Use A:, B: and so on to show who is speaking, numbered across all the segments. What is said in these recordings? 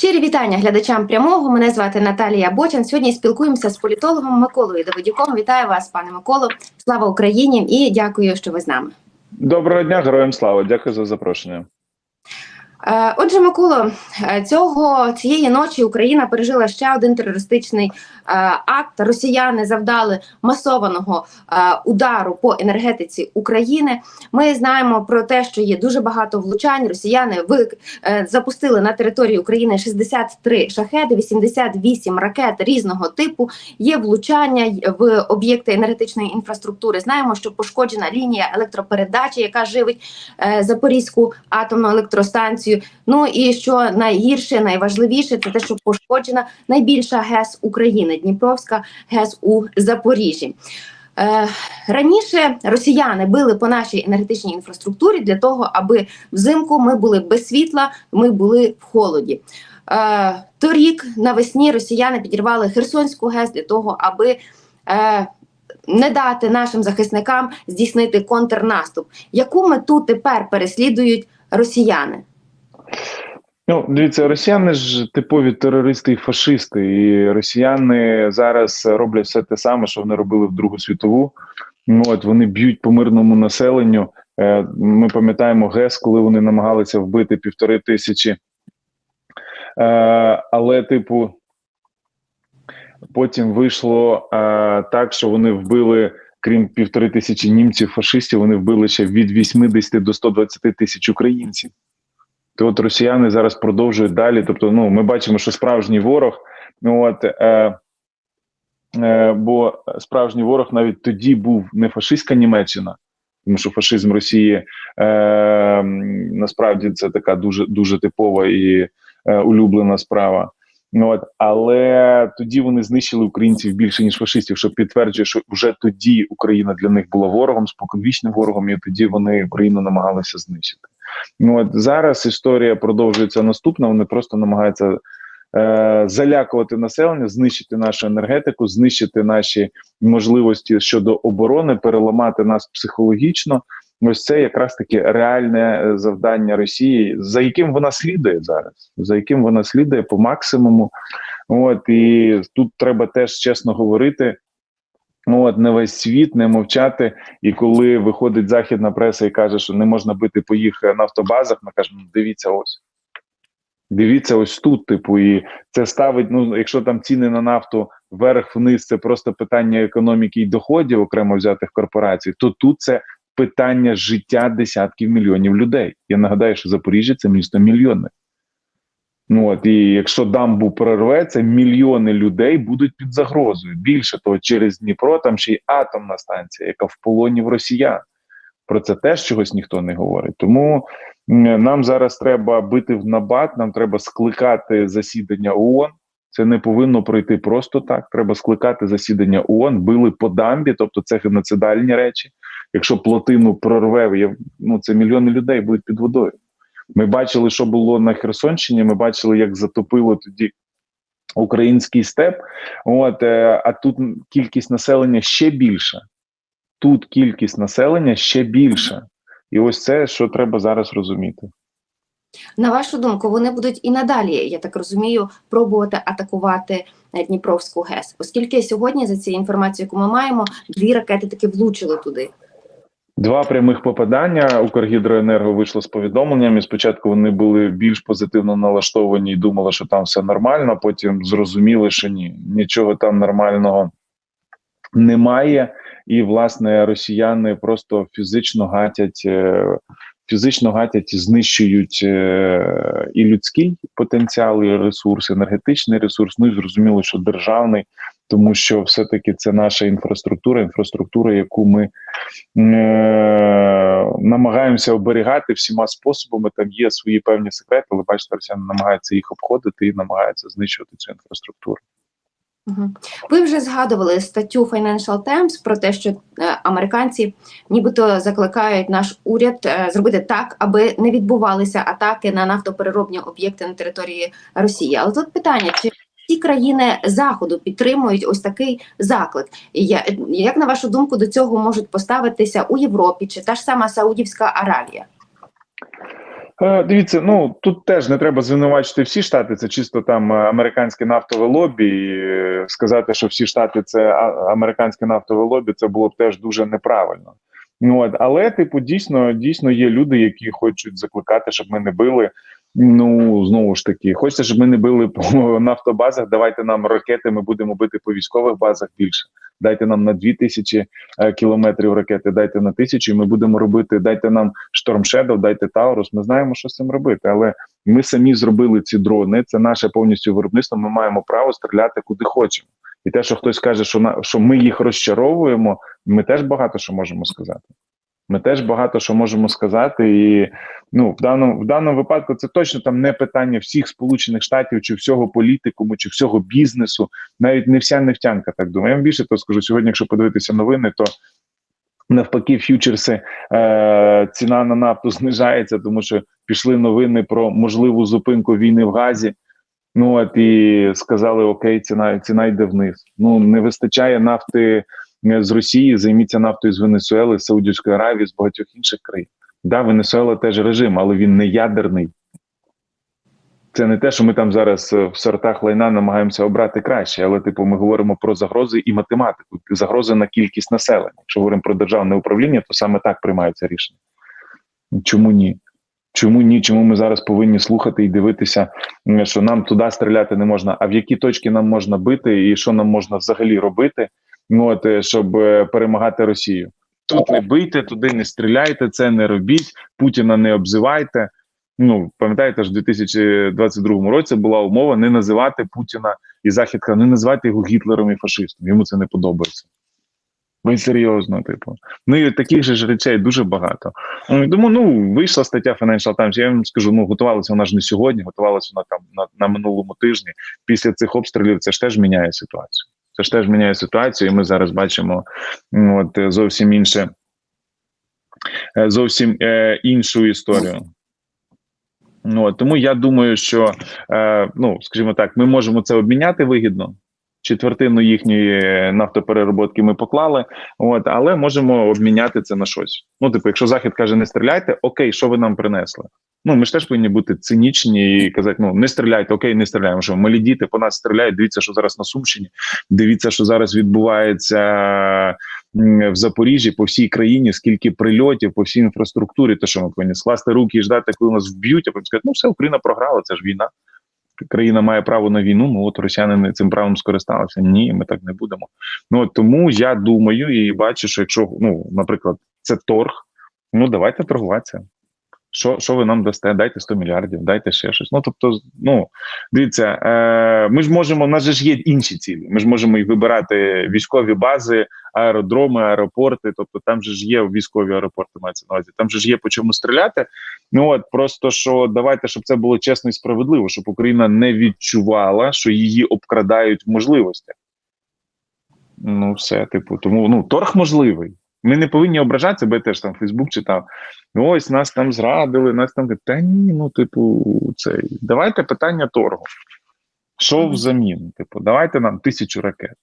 A: Щирі вітання глядачам прямого. Мене звати Наталія Бочан. Сьогодні спілкуємося з політологом Миколою Давидюком. Вітаю вас, пане Миколо. Слава Україні і дякую, що ви з нами.
B: Доброго дня, героям слава. Дякую за запрошення.
A: Е, Отже, Миколо, е, цього цієї ночі Україна пережила ще один терористичний е, акт. Росіяни завдали масованого удару по енергетиці України. Ми знаємо про те, що є дуже багато влучань. Росіяни запустили на території України 63 шахеди, 88 ракет різного типу. Є влучання в об'єкти енергетичної інфраструктури. Знаємо, що пошкоджена лінія електропередачі, яка живить Запорізьку атомну електростанцію. Ну і що найгірше, найважливіше, це те, що пошкоджена найбільша ГЕС України Дніпровська ГЕС у Запоріжжі. Е, раніше росіяни били по нашій енергетичній інфраструктурі для того, аби взимку ми були без світла, ми були в холоді. Е, торік навесні росіяни підірвали Херсонську ГЕС для того, аби е, не дати нашим захисникам здійснити контрнаступ. Яку мету тепер переслідують росіяни?
B: Ну, дивіться, росіяни ж типові терористи і фашисти, і росіяни зараз роблять все те саме, що вони робили в Другу світову. Ну, От вони б'ють по мирному населенню. Е, Ми пам'ятаємо ГЕС, коли вони намагалися вбити півтори тисячі. Е, Але, типу, потім вийшло е, так, що вони вбили, крім півтори тисячі німців, фашистів, вони вбили ще від 80 до 120 тисяч українців. То от росіяни зараз продовжують далі. Тобто, ну ми бачимо, що справжній ворог, ну от е, е, бо справжній ворог навіть тоді був не фашистська Німеччина, тому що фашизм Росії е, насправді це така дуже дуже типова і е, улюблена справа. Ну от, але тоді вони знищили українців більше ніж фашистів, що підтверджує, що вже тоді Україна для них була ворогом, споконвічним ворогом, і тоді вони Україну намагалися знищити. Ну от зараз історія продовжується наступна. Вони просто намагаються е, залякувати населення, знищити нашу енергетику, знищити наші можливості щодо оборони, переламати нас психологічно. Ось це якраз таки реальне е, завдання Росії, за яким вона слідує зараз, за яким вона слідує по максимуму. От і тут треба теж чесно говорити. Ну, от не весь світ не мовчати. І коли виходить західна преса і каже, що не можна бити по їх нафтобазах, ми кажемо, «Ну, дивіться, ось дивіться, ось тут. Типу, і це ставить. Ну, якщо там ціни на нафту вверх-вниз, це просто питання економіки і доходів окремо взятих корпорацій, то тут це питання життя десятків мільйонів людей. Я нагадаю, що Запоріжжя це місто мільйонне. Ну от і якщо дамбу прорветься, мільйони людей будуть під загрозою. Більше того, через Дніпро там ще й атомна станція, яка в полоні в росіян. Про це теж чогось ніхто не говорить. Тому нам зараз треба бити в набат, нам треба скликати засідання ООН. Це не повинно пройти просто так. Треба скликати засідання ООН, били по дамбі, тобто це геноцидальні речі. Якщо плотину прорве, ну це мільйони людей будуть під водою. Ми бачили, що було на Херсонщині. Ми бачили, як затопило тоді український степ. От е, а тут кількість населення ще більша. Тут кількість населення ще більша, і ось це що треба зараз розуміти.
A: На вашу думку, вони будуть і надалі, я так розумію, пробувати атакувати Дніпровську ГЕС, оскільки сьогодні, за цією інформацією, яку ми маємо, дві ракети таки влучили туди.
B: Два прямих попадання Укргідроенерго вийшло з повідомленням. і Спочатку вони були більш позитивно налаштовані і думали, що там все нормально. Потім зрозуміли, що ні, нічого там нормального немає. І власне росіяни просто фізично гатять, фізично гатять і знищують і людський потенціал, і ресурс, енергетичний ресурс. Ну і зрозуміло, що державний тому що все-таки це наша інфраструктура, інфраструктура, яку ми е, намагаємося оберігати всіма способами. Там є свої певні секрети, але бачите, росіяни намагаються їх обходити і намагаються знищувати цю інфраструктуру.
A: Ви вже згадували статтю Financial Times про те, що е, американці нібито закликають наш уряд е, зробити так, аби не відбувалися атаки на нафтопереробні об'єкти на території Росії. Але тут питання: чи всі країни заходу підтримують ось такий заклик? Я, як на вашу думку до цього можуть поставитися у Європі чи та ж сама Саудівська Аравія?
B: Е, Дивіться, ну тут теж не треба звинувачити всі штати. Це чисто там е, американське нафтове лобі. І е, сказати, що всі штати це американське нафтове лобі, це було б теж дуже неправильно. Ну от, але, типу, дійсно, дійсно є люди, які хочуть закликати, щоб ми не били. Ну знову ж таки, хочеться, щоб ми не били по нафтобазах. Давайте нам ракети. Ми будемо бити по військових базах більше. Дайте нам на дві тисячі е, кілометрів ракети, дайте на тисячу. і Ми будемо робити. Дайте нам Shadow, дайте Таурус. Ми знаємо, що з цим робити. Але ми самі зробили ці дрони. Це наше повністю виробництво. Ми маємо право стріляти куди хочемо. І те, що хтось каже, що на що ми їх розчаровуємо, ми теж багато що можемо сказати. Ми теж багато що можемо сказати, і ну в даному в даному випадку це точно там не питання всіх сполучених штатів чи всього політикуму, чи всього бізнесу, навіть не вся нефтянка. Так думаю. Я вам більше то скажу сьогодні. Якщо подивитися новини, то навпаки, ф'ючерси е, ціна на нафту знижається, тому що пішли новини про можливу зупинку війни в Газі. Ну от і сказали: Окей, ціна ціна йде вниз. Ну не вистачає нафти з Росії, займіться нафтою з Венесуели, з Саудівської Аравії, з багатьох інших країн. Да, Венесуела теж режим, але він не ядерний. Це не те, що ми там зараз е, в сортах лайна намагаємося обрати краще, але типу ми говоримо про загрози і математику. Загрози на кількість населення. Якщо говоримо про державне управління, то саме так приймаються рішення. Чому ні? Чому ні? Чому ми зараз повинні слухати і дивитися, що нам туди стріляти не можна, а в які точки нам можна бити, і що нам можна взагалі робити, ну от е, щоб е, перемагати Росію? Тут не бийте, туди не стріляйте, це не робіть, Путіна не обзивайте. Ну пам'ятаєте, ж в 2022 році була умова не називати Путіна і Захід казав, не називайте його Гітлером і фашистом. Йому це не подобається. Ви серйозно, типу. Ну і таких же ж речей дуже багато. Тому ну вийшла стаття Financial Times, Я вам скажу, ну готувалася вона ж не сьогодні, готувалася вона там на, на минулому тижні. Після цих обстрілів це ж теж міняє ситуацію. Це ж теж міняє ситуацію, і ми зараз бачимо от е, зовсім інше, е, зовсім е, іншу історію. Ну, тому я думаю, що е, ну, скажімо так, ми можемо це обміняти вигідно. Четвертину їхньої нафтоперероботки ми поклали, от але можемо обміняти це на щось. Ну, типу, якщо захід каже, не стріляйте, окей, що ви нам принесли? Ну ми ж теж повинні бути цинічні і казати: ну не стріляйте, окей, не стріляємо. Що малі діти по нас стріляють? Дивіться, що зараз на Сумщині. Дивіться, що зараз відбувається в Запоріжжі по всій країні. Скільки прильотів по всій інфраструктурі, то що ми повинні скласти руки і ждати, коли нас вб'ють, а потім сказати, ну все, Україна програла, це ж війна. Країна має право на війну. Ну от росіяни цим правом скористалися. Ні, ми так не будемо. Ну тому я думаю і бачу, що якщо ну, наприклад, це торг, ну давайте торгуватися. Що що ви нам дасте? Дайте 100 мільярдів, дайте ще щось. Ну тобто, ну дивіться, е, ми ж можемо, у нас же ж є інші цілі. Ми ж можемо і вибирати військові бази, аеродроми, аеропорти. Тобто, там же ж є військові аеропорти, мається на увазі. Там же ж є по чому стріляти. Ну от просто що давайте, щоб це було чесно і справедливо, щоб Україна не відчувала, що її обкрадають в можливостях. Ну, все, типу, тому ну торг можливий. Ми не повинні ображатися, бо я теж там Фейсбук читав. Ось нас там зрадили, нас там та ні, ну, типу, цей. Давайте питання торгу. Що взамін? Типу, давайте нам тисячу ракет.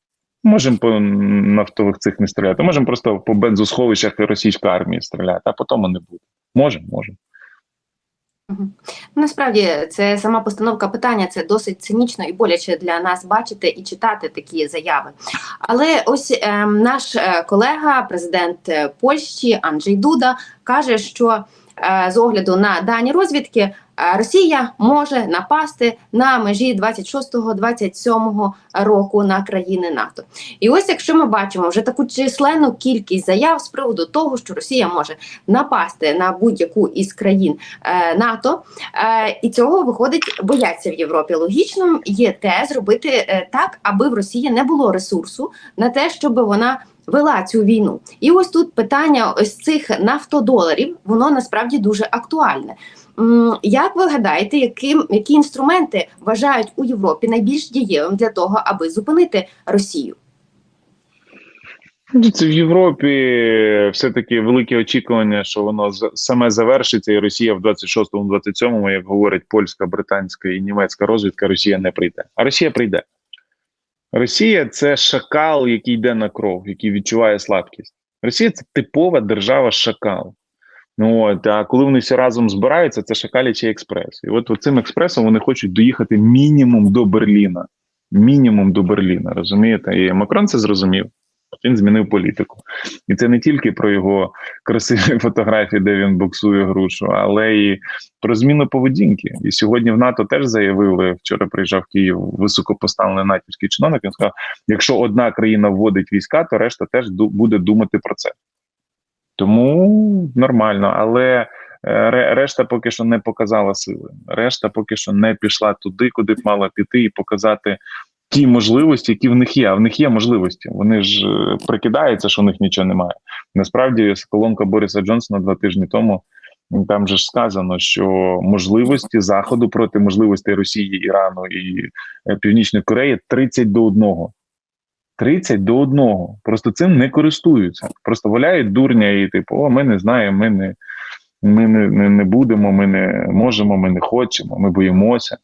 B: Можемо по нафтових цих не стріляти, можемо просто по бензосховищах російської армії стріляти, а потім не буде. Можемо, можемо.
A: Ну, Насправді це сама постановка питання, це досить цинічно і боляче для нас бачити і читати такі заяви. Але ось е, наш колега, президент е, Польщі Анджей Дуда, каже, що е, з огляду на дані розвідки Росія може напасти на межі 26-27 року на країни НАТО. І ось якщо ми бачимо вже таку численну кількість заяв з приводу того, що Росія може напасти на будь-яку із країн е, НАТО, е, і цього виходить, бояться в Європі. Логічним є те зробити е, так, аби в Росії не було ресурсу на те, щоб вона. Вела цю війну, і ось тут питання ось цих нафтодоларів, воно насправді дуже актуальне. Як ви гадаєте, яким які інструменти вважають у Європі найбільш дієвим для того, аби зупинити Росію?
B: Ну, Це в Європі все-таки велике очікування, що воно саме завершиться, і Росія в 26-му, 27-му, як говорить польська, британська і німецька розвідка, Росія не прийде. А Росія прийде. Росія це шакал, який йде на кров, який відчуває слабкість. Росія це типова держава шакал. Ну, от, а коли вони всі разом збираються, це шакалячий експрес. І от цим експресом вони хочуть доїхати мінімум до Берліна. Мінімум до Берліна, розумієте? І Макрон це зрозумів. Він змінив політику. І це не тільки про його красиві фотографії, де він боксує грушу, але і про зміну поведінки. І сьогодні в НАТО теж заявили, вчора приїжджав в Київ високопоставлений натівський чиновник. Він сказав: якщо одна країна вводить війська, то решта теж буде думати про це. Тому нормально, але е, решта поки що не показала сили. Решта поки що не пішла туди, куди б мала піти, і показати ті можливості, які в них є. А в них є можливості. Вони ж е, прикидаються, що в них нічого немає. Насправді, колонка Бориса Джонсона два тижні тому. Там же ж сказано, що можливості заходу проти можливостей Росії, Ірану і е, Північної Кореї 30 до 1. 30 до 1. Просто цим не користуються. Просто валяють дурня і типу, о, ми не знаємо, ми не, ми не, не, не будемо, ми не можемо, ми не хочемо, ми боїмося.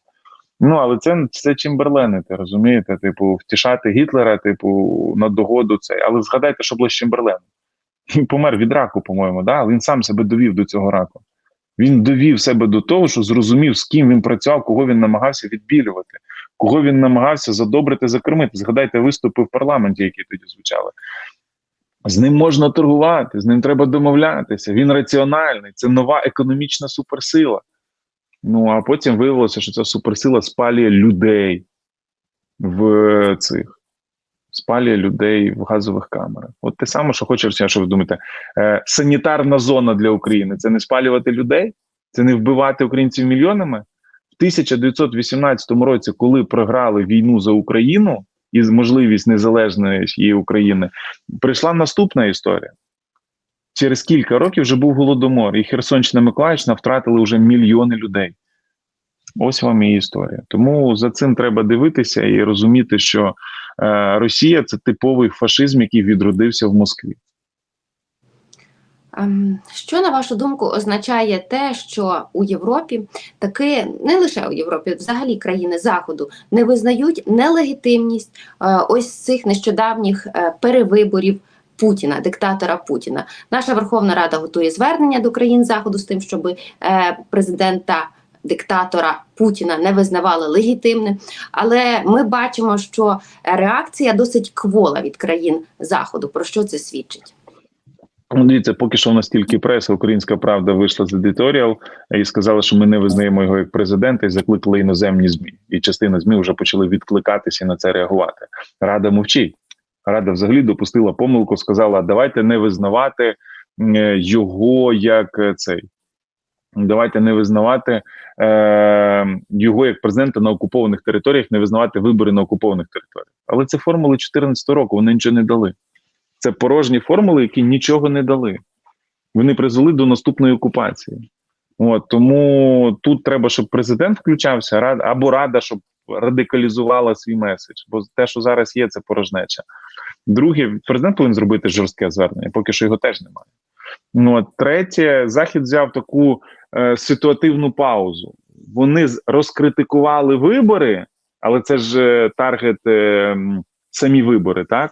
B: Ну, але це, це Чемберленити, розумієте? Типу, втішати Гітлера, типу, на догоду цей. Але згадайте, що було з Чемберленом. Він помер від раку, по-моєму, да? він сам себе довів до цього раку. Він довів себе до того, що зрозумів, з ким він працював, кого він намагався відбілювати, кого він намагався задобрити, закормити. Згадайте виступи в парламенті, які тоді звучали. З ним можна торгувати, з ним треба домовлятися. Він раціональний, це нова економічна суперсила. Ну а потім виявилося, що ця суперсила спалює людей в цих. Спалює людей в газових камерах. От те саме, що хоче Росія, що ви думаєте, е, санітарна зона для України це не спалювати людей, це не вбивати українців мільйонами. В 1918 році, коли програли війну за Україну і можливість незалежної України, прийшла наступна історія. Через кілька років вже був голодомор, і Херсонщина Миколаївщина втратили вже мільйони людей. Ось вам і історія. Тому за цим треба дивитися і розуміти, що е, Росія це типовий фашизм, який відродився в Москві.
A: Ем, Що на вашу думку означає те, що у Європі таки не лише у Європі, взагалі країни Заходу не визнають нелегітимність е, ось цих нещодавніх е, перевиборів Путіна, диктатора Путіна? Наша Верховна Рада готує звернення до країн Заходу з тим, щоб е, президента. Диктатора Путіна не визнавали легітимним, але ми бачимо, що реакція досить квола від країн Заходу. Про що це свідчить?
B: Ну, дивіться, поки що у нас тільки преса, Українська Правда вийшла з едиторіал і сказала, що ми не визнаємо його як президента, і закликали іноземні змі. І частина змі вже почали відкликатися і на це реагувати. Рада мовчить. Рада взагалі допустила помилку, сказала: давайте не визнавати його як е, цей. Давайте не визнавати е, його як президента на окупованих територіях, не визнавати вибори на окупованих територіях. Але це формули 14 року, вони нічого не дали. Це порожні формули, які нічого не дали. Вони призвели до наступної окупації. От тому тут треба, щоб президент включався, або рада, щоб радикалізувала свій меседж. Бо те, що зараз є, це порожнеча. Друге, президент повинен зробити жорстке звернення, поки що його теж немає. Ну от третє, захід взяв таку е, ситуативну паузу. Вони розкритикували вибори, але це ж е, таргет е, самі вибори, так?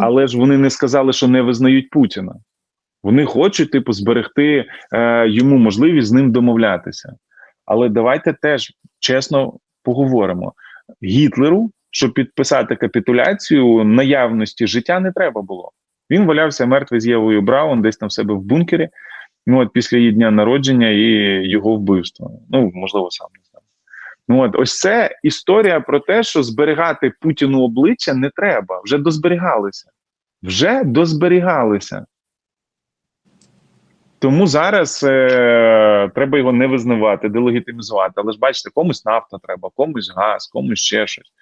B: Але ж вони не сказали, що не визнають Путіна. Вони хочуть, типу, зберегти е, йому можливість з ним домовлятися. Але давайте теж чесно поговоримо: Гітлеру, щоб підписати капітуляцію, наявності життя не треба було. Він валявся мертвий з Євою Браун, десь там в себе в бункері. Ну от після її дня народження і його вбивства. Ну можливо, сам не знаю. Ну от ось це історія про те, що зберігати Путіну обличчя не треба. Вже дозберігалися. Вже дозберігалися. Тому зараз е, треба його не визнавати, делегітимізувати. Але ж бачите, комусь нафта треба, комусь газ, комусь ще щось.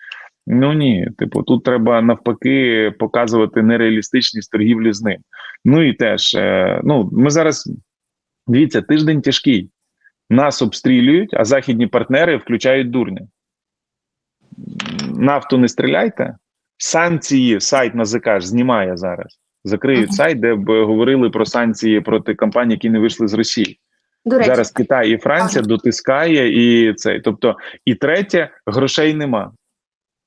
B: Ну ні, типу, тут треба навпаки показувати нереалістичність торгівлі з ним. Ну і теж, е, ну ми зараз дивіться, тиждень тяжкий. Нас обстрілюють, а західні партнери включають дурня. Нафту не стріляйте. Санкції сайт НАЗК ж знімає зараз. Закриють
A: Ага.
B: сайт, де б говорили про санкції проти компаній, які не вийшли з Росії.
A: До речі,
B: Зараз Китай і Франція дотискає і цей. Тобто, і третє, грошей нема.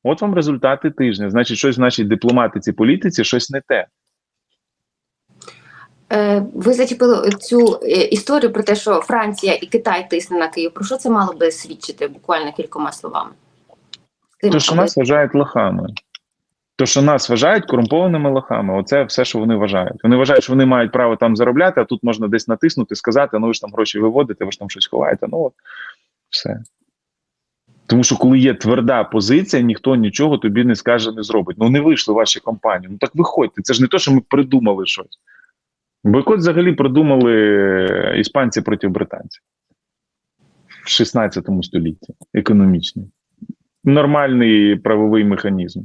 B: От вам результати тижня. Значить, щось в нашій дипломатиці, політиці, щось не те.
A: Е, Ви зачепили цю е, історію про те, що Франція і Китай тисне на Київ. Про що це мало би свідчити буквально кількома словами? Тим,
B: То, що
A: аби-
B: нас вважають лохами. То, що нас вважають корумпованими лохами, оце все, що вони вважають. Вони вважають, що вони мають право там заробляти, а тут можна десь натиснути, сказати, ну ви ж там гроші виводите, ви ж там щось ховаєте. Ну от все. Тому що коли є тверда позиція, ніхто нічого тобі не скаже, не зробить. Ну не вийшли ваші компанії. Ну так виходьте. Це ж не те, що ми придумали щось. Бойкот взагалі придумали е, іспанці проти британців в 16 столітті економічний. Нормальний правовий механізм.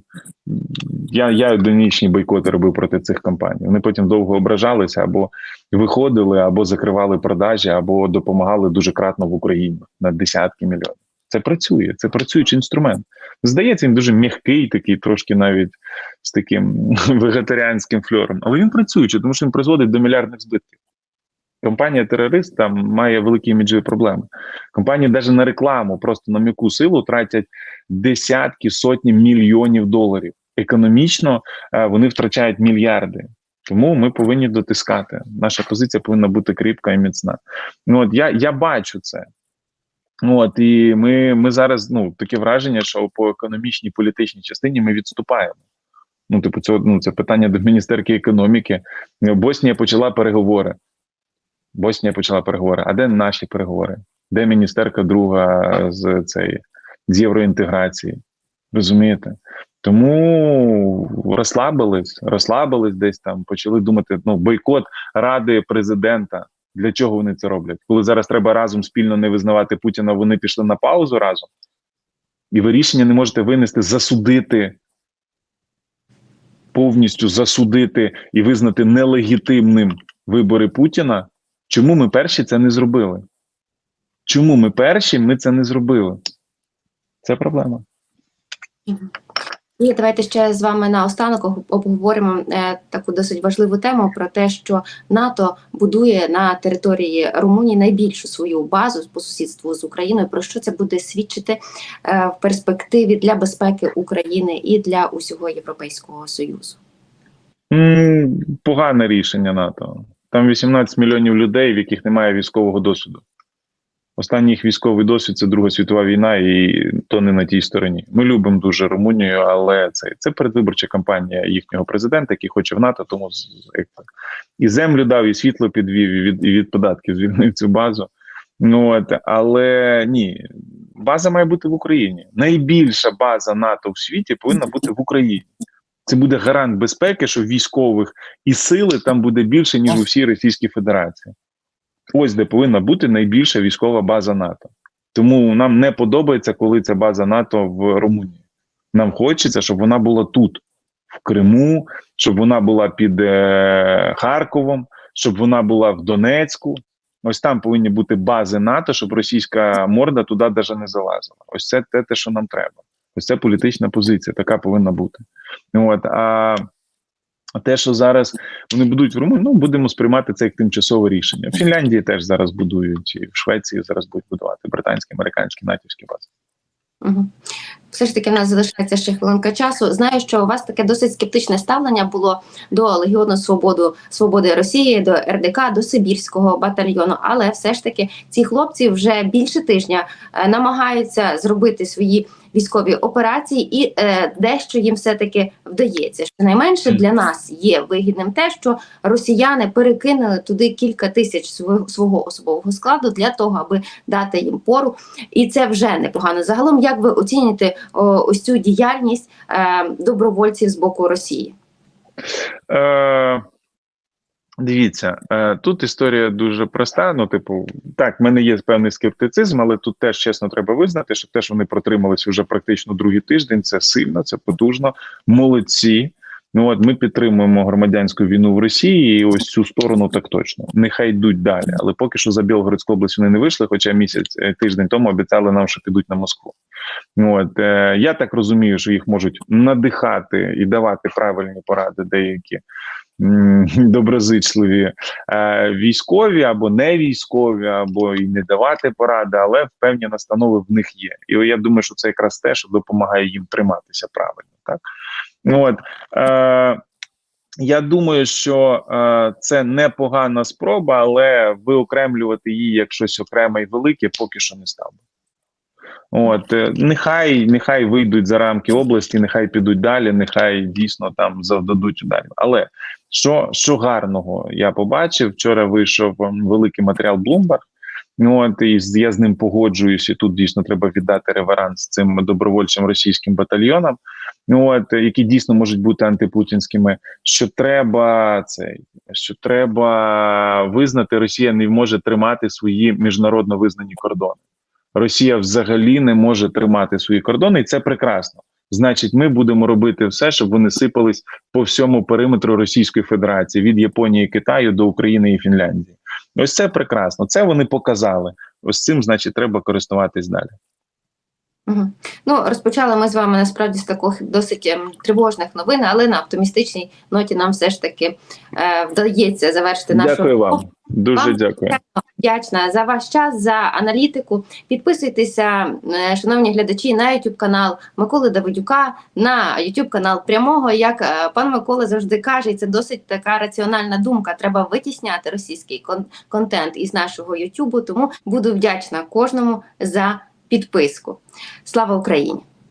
B: Я, я одиничні бойкоти робив проти цих компаній. Вони потім довго ображалися або виходили, або закривали продажі, або допомагали дуже кратно в Україні на десятки мільйонів. Це працює, це працюючий інструмент. Здається, він дуже м'який, такий, трошки навіть з таким вегетаріанським фльором. Але він працюючий, тому що він призводить до мільярдних збитків. Компанія терорист там має великі іміджові проблеми. Компанії навіть на рекламу, просто на м'яку силу тратять десятки, сотні мільйонів доларів. Економічно е, вони втрачають мільярди. Тому ми повинні дотискати. Наша позиція повинна бути кріпка і міцна. Ну от я, я бачу це. Ну от і ми, ми зараз ну таке враження, що по економічній політичній частині ми відступаємо. Ну, типу, це ну, це питання до міністерки економіки. Боснія почала переговори. Боснія почала переговори. А де наші переговори? Де міністерка друга з цієї з євроінтеграції? Розумієте? Тому розслабились, розслабились десь там, почали думати: ну, бойкот ради президента. Для чого вони це роблять? Коли зараз треба разом спільно не визнавати Путіна, вони пішли на паузу разом, і ви рішення не можете винести, засудити, повністю засудити і визнати нелегітимним вибори Путіна. Чому ми перші це не зробили? Чому ми перші ми це не зробили? Це проблема.
A: І давайте ще з вами наостанок ог- обговоримо е, таку досить важливу тему про те, що НАТО будує на території Румунії найбільшу свою базу по сусідству з Україною. Про що це буде свідчити е, в перспективі для безпеки України і для усього Європейського союзу?
B: М, Погане рішення НАТО. Там 18 мільйонів людей, в яких немає військового досвіду. Останній їх військовий досвід це Друга світова війна, і то не на тій стороні. Ми любимо дуже Румунію, але це, це передвиборча кампанія їхнього президента, який хоче в НАТО, тому і землю дав, і світло підвів, і від, і від податків звільнив цю базу. Ну от, але ні, база має бути в Україні. Найбільша база НАТО в світі повинна бути в Україні. Це буде гарант безпеки, що військових і сили там буде більше, ніж у всій Російській Федерації. Ось де повинна бути найбільша військова база НАТО. Тому нам не подобається, коли ця база НАТО в Румунії. Нам хочеться, щоб вона була тут, в Криму, щоб вона була під е, Харковом, щоб вона була в Донецьку. Ось там повинні бути бази НАТО, щоб російська морда туди навіть не залазила. Ось це те, що нам треба. Ось це політична позиція, така повинна бути. От, а те, що зараз вони будують в Румунії, ну будемо сприймати це як тимчасове рішення. В Фінляндії теж зараз будують, і в Швеції зараз будуть будувати британські, американські, натівські бази.
A: Угу. Все ж таки, в нас залишається ще хвилинка часу. Знаю, що у вас таке досить скептичне ставлення було до Легіону Свободу Свободи Росії, до РДК, до Сибірського батальйону. Але все ж таки ці хлопці вже більше тижня е, намагаються зробити свої військові операції, і е, дещо їм все таки вдається. Щонайменше для нас є вигідним те, що росіяни перекинули туди кілька тисяч свого, свого особового складу для того, аби дати їм пору і це вже непогано. Загалом, як ви оцінюєте о, ось цю діяльність е, добровольців з боку Росії?
B: Е, дивіться, е, тут історія дуже проста. Ну, типу, так, в мене є певний скептицизм, але тут теж чесно треба визнати, що те, що вони протрималися вже практично другий тиждень, це сильно, це потужно. Молодці. Ну от ми підтримуємо громадянську війну в Росії, і ось цю сторону так точно. Нехай йдуть далі. Але поки що за Білгородську область вони не вийшли, хоча місяць е, тиждень тому обіцяли нам, що підуть на Москву. Ну, От е, я так розумію, що їх можуть надихати і давати правильні поради деякі доброзичливі е, військові або не військові, або і не давати поради, але певні настанови в них є. І я думаю, що це якраз те, що допомагає їм триматися правильно. Так ну от е, Я думаю, що е, це непогана спроба, але виокремлювати її як щось окреме і велике поки що не став. От е, нехай, нехай вийдуть за рамки області, нехай підуть далі, нехай дійсно там завдадуть ударів. Але що, що гарного я побачив, вчора вийшов ем, великий матеріал Bloomberg, Ну, От і я з ним погоджуюсь, і тут дійсно треба віддати реверанс цим добровольчим російським батальйонам, ну, от які дійсно можуть бути антипутінськими. Що треба цей, що треба визнати, Росія не може тримати свої міжнародно визнані кордони. Росія взагалі не може тримати свої кордони, і це прекрасно. Значить, ми будемо робити все, щоб вони сипались по всьому периметру Російської Федерації від Японії, Китаю до України і Фінляндії. Ось це прекрасно. Це вони показали. Ось цим, значить, треба користуватись далі.
A: Ну, розпочали ми з вами насправді з таких досить ем, тривожних новин, але на оптимістичній ноті нам все ж таки е, вдається завершити нашу
B: Дякую вам. Дуже
A: Вам
B: дякую.
A: вдячна за ваш час, за аналітику. Підписуйтеся, е, шановні глядачі, на YouTube канал Миколи Давидюка, на YouTube канал прямого. Як е, пан Микола завжди каже, це досить така раціональна думка. Треба витісняти російський кон- контент із нашого YouTube, Тому буду вдячна кожному за підписку. Слава Україні!